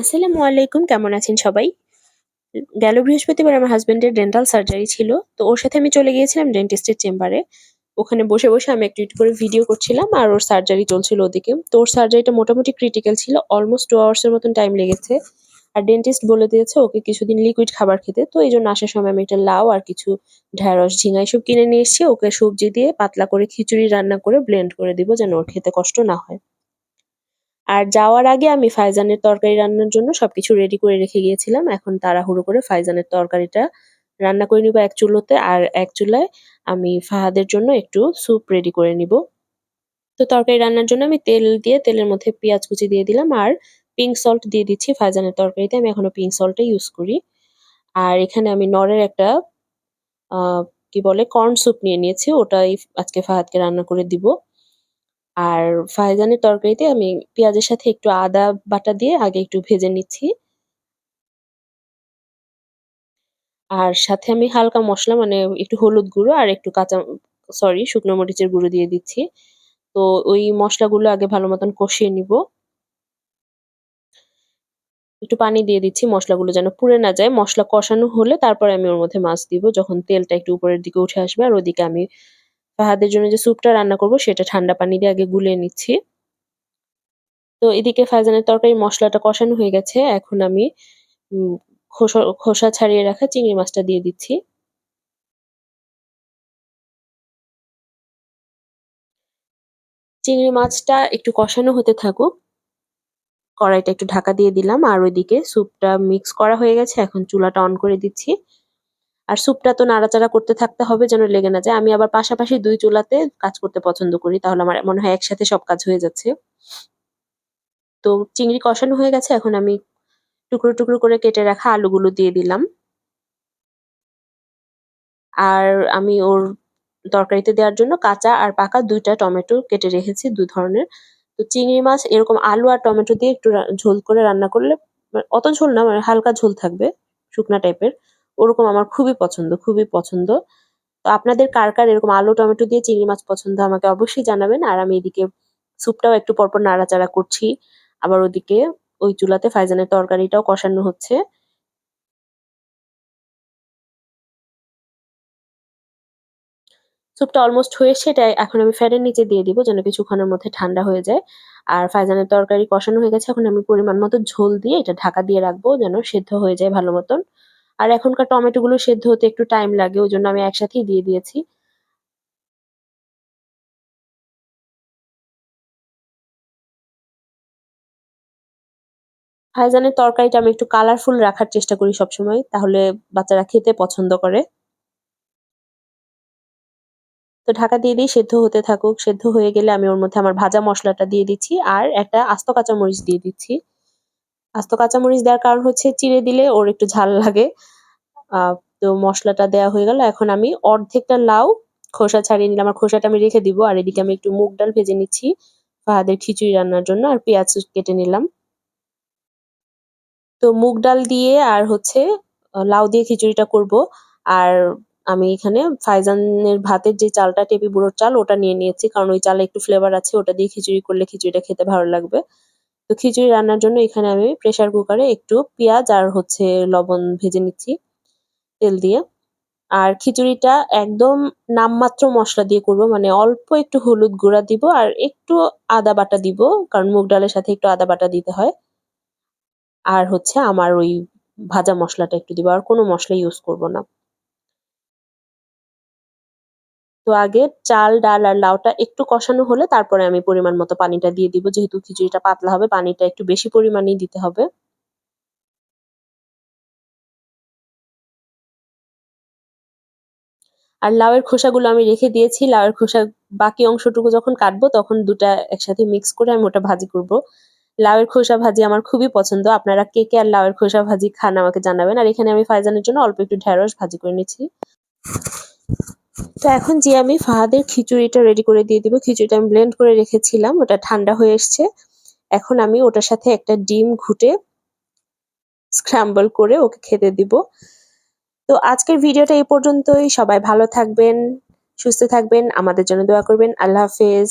আসসালামু আলাইকুম, কেমন আছেন সবাই? গেল বৃহস্পতিবার আমার হাজবেন্ডের ডেন্টাল সার্জারি ছিল, তো ওর সাথে আমি চলে গিয়েছিলাম ডেন্টিস্টের চেম্বারে ওখানে বসে বসে আমি একটু একটু করে ভিডিও করছিলাম আর ওর সার্জারি চলছিল ওদিকে। তো ওর সার্জারিটা মোটামুটি ক্রিটিক্যাল ছিল অলমোস্ট টু আওয়ার্সের মতন টাইম লেগেছে। আর ডেন্টিস্ট বলে দিয়েছে ওকে কিছুদিন লিকুইড খাবার খেতে, তো এই জন্য আসার সময় আমি একটা লাউ আর কিছু ঢ্যাঁড়স, ঝিঙা এসব কিনে নিয়ে এসেছি। ওকে সবজি দিয়ে পাতলা করে খিচুড়ি রান্না করে ব্লেন্ড করে দিব যেন ওর খেতে কষ্ট না হয়। আর যাওয়ার আগে আমি ফাইজানের তরকারি রান্নার জন্য সবকিছু রেডি করে রেখে গিয়েছিলাম। এখন তাড়াহুড়ো করে ফাইজানের তরকারিটা রান্না করে নিব এক চুলোতে আর এক চুলায় আমি ফাহাদের জন্য একটু স্যুপ রেডি করে নিব। তো তরকারি রান্নার জন্য আমি তেল দিয়ে তেলের মধ্যে পেঁয়াজ কুচি দিয়ে দিলাম আর পিঙ্ক সল্ট দিয়ে দিচ্ছি ফাইজানের তরকারিতে। আমি এখনও পিঙ্ক সল্টটাই ইউজ করি। আর এখানে আমি নরের একটা কি বলে কর্ন স্যুপ নিয়ে নিয়েছি। ওটাই আজকে ফাহাদকে রান্না করে দিব। আর ফাইজানের তরকারিতে আমি পেঁয়াজের সাথে একটু আদা বাটা দিয়ে আগে একটু ভেজে নিচ্ছি। আর সাথে আমি হালকা মশলা মানে একটু হলুদ গুঁড়ো আর একটু কাঁচা, সরি, শুকনো মরিচের গুঁড়ো দিয়ে দিচ্ছি। তো ওই মশলাগুলো আগে ভালো মতন কষিয়ে নিব। একটু পানি দিয়ে দিচ্ছি মশলাগুলো যেন পুড়ে না যায়। মশলা কষানো হলে তারপরে আমি ওর মধ্যে মাছ দিব, যখন তেলটা একটু উপরের দিকে উঠে আসবে। আর ওদিকে আমি ফাহাদের জন্য যে স্যুপটা রান্না করব, সেটা ঠান্ডা পানি দিয়ে আগে গুলিয়ে নিচ্ছি। তো এদিকে ফাজানের তরকারি মশলাটা কষানো হয়ে গেছে। এখন আমি খোসা খোসা ছাড়িয়ে রাখা চিংড়ি মাছটা দিয়ে দিচ্ছি। চিংড়ি মাছটা একটু কষানো হতে থাকুক। কড়াইটা একটু ঢাকা দিয়ে দিলাম। আর ওইদিকে স্যুপটা মিক্স করা হয়ে গেছে। এখন চুলাটা অন করে দিচ্ছি। আর স্যুপটা তো নাড়াচাড়া করতে থাকতে হবে, যেন লেগে না যায়। আমি আবার পাশাপাশি দুই চুলাতে কাজ করতে পছন্দ করি, তাহলে আমার মনে হয় একসাথে সব কাজ হয়ে যাচ্ছে। তো চিংড়ি কষানো হয়ে গেছে, এখন আমি টুকরো টুকরো করে কেটে রাখা আলুগুলো দিয়ে দিলাম। আর আমি ওর তরকারিতে দেওয়ার জন্য কাঁচা আর পাকা দুইটা টমেটো কেটে রেখেছি, দু ধরনের। তো চিংড়ি মাছ, এরকম আলু আর টমেটো দিয়ে একটু ঝোল করে রান্না করলে মানে অত ঝোল না মানে হালকা ঝোল থাকবে, শুকনা টাইপের ওরকম আমার খুবই পছন্দ খুবই পছন্দ। তো আপনাদের কার কার এরকম আলু, টমেটো দিয়ে চিংড়ি মাছ পছন্দ আমাকে অবশ্যই জানাবেন। আর আমি এদিকে স্যুপটাও একটু পরপর নাড়াচাড়া করছি। আবার ওদিকে ওই চুলাতে ফাইজানের তরকারিটাও কষানো হচ্ছে। স্যুপটা অলমোস্ট হয়ে সেটা এখন আমি ফ্যানের নিচে দিয়ে দিব যেন কিছুক্ষণের মধ্যে ঠান্ডা হয়ে যায়। আর ফাইজানের তরকারি কষানো হয়ে গেছে, এখন আমি পরিমাণ মতো ঝোল দিয়ে এটা ঢাকা দিয়ে রাখব যেন সেদ্ধ হয়ে যায় ভালো মতন। আর এখনকার টমেটোগুলো সেদ্ধ হতে একটু টাইম লাগে ওই জন্য আমি একসাথেই দিয়ে দিয়েছি। ভাইজানের তরকারিটা আমি একটু কালারফুল রাখার চেষ্টা করি সবসময়, তাহলে বাচ্চারা খেতে পছন্দ করে। তো ঢাকা দিয়ে দিই, সেদ্ধ হতে থাকুক। সেদ্ধ হয়ে গেলে আমি ওর মধ্যে আমার ভাজা মশলাটা দিয়ে দিচ্ছি, আর একটা আস্ত কাঁচামরিচ দিয়ে দিচ্ছি। আস্ত কাঁচামরিচ দেওয়ার কারণ হচ্ছে চিড়ে দিলে ওর একটু ঝাল লাগে। তো মশলাটা দেওয়া হয়ে গেল। এখন আমি অর্ধেকটা লাউ, খোসা ছাড়িয়ে নিলাম। আমার খোসাটা আমি রেখে দিব। আর এদিকে আমি একটু মুগ ডাল ভেজে নিচ্ছি ফাহাদের খিচুড়ি রান্নার জন্য। আর পেঁয়াজ কেটে নিলাম। তো মুগ ডাল দিয়ে আর হচ্ছে লাউ দিয়ে খিচুড়িটা করব। আর আমি এখানে ফাইজানের ভাতের যে চালটা, টেপি বুড়োর চাল, ওটা নিয়ে নিয়েছি। কারণ ওই চালে একটু ফ্লেভার আছে, ওটা দিয়ে খিচুড়ি করলে খিচুড়িটা খেতে ভালো লাগবে। তো খিচুড়ি রান্নার জন্য এখানে আমি প্রেসার কুকারে একটু পেঁয়াজ আর হচ্ছে লবণ ভেজে নিচ্ছি, তেল দিয়ে। আর খিচুড়িটা একদম নামমাত্র মশলা দিয়ে করব মানে অল্প একটু হলুদ গুঁড়া দিব আর একটু আদা বাটা দিব, কারণ মুগ ডালের সাথে একটু আদা বাটা দিতে হয়। আর হচ্ছে আমার ওই ভাজা মশলাটা একটু দিব, আর কোনো মশলা ইউজ করব না। তো আগে চাল, ডাল আর লাউটা একটু কষানো হলে তারপরে আমি পরিমাণ মতো পানিটা দিয়ে দিব। যেহেতু খিচুড়িটা পাতলা হবে, পানিটা একটু বেশি পরিমাণেই দিতে হবে। আর লাউয়ের খোসাগুলো আমি রেখে দিয়েছি। লাউয়ের খোসা বাকি অংশটুকু যখন কাটবো, তখন দুটা একসাথে মিক্স করে আমি ওটা ভাজি করব। লাউয়ের খোসা ভাজি আমার খুবই পছন্দ। আপনারা কে কে আর লাউয়ের খোসা ভাজি খান আমাকে জানাবেন। আর এখানে আমি ফাইজানের জন্য অল্প একটু ঢেঁড়স ভাজি করে নিচ্ছি। তো এখন যে আমি ফাহাদের খিচুড়িটা রেডি করে দিয়ে দিব, খিচুড়িটা আমি ব্লেন্ড করে রেখেছিলাম, ওটা ঠান্ডা হয়ে এসছে। এখন আমি ওটার সাথে একটা ডিম ঘুটে স্ক্র্যাম্বল করে ওকে খেতে দিব। তো আজকের ভিডিওটা এই পর্যন্তই। সবাই ভালো থাকবেন, সুস্থ থাকবেন, আমাদের জন্য দোয়া করবেন। আল্লাহ হাফেজ।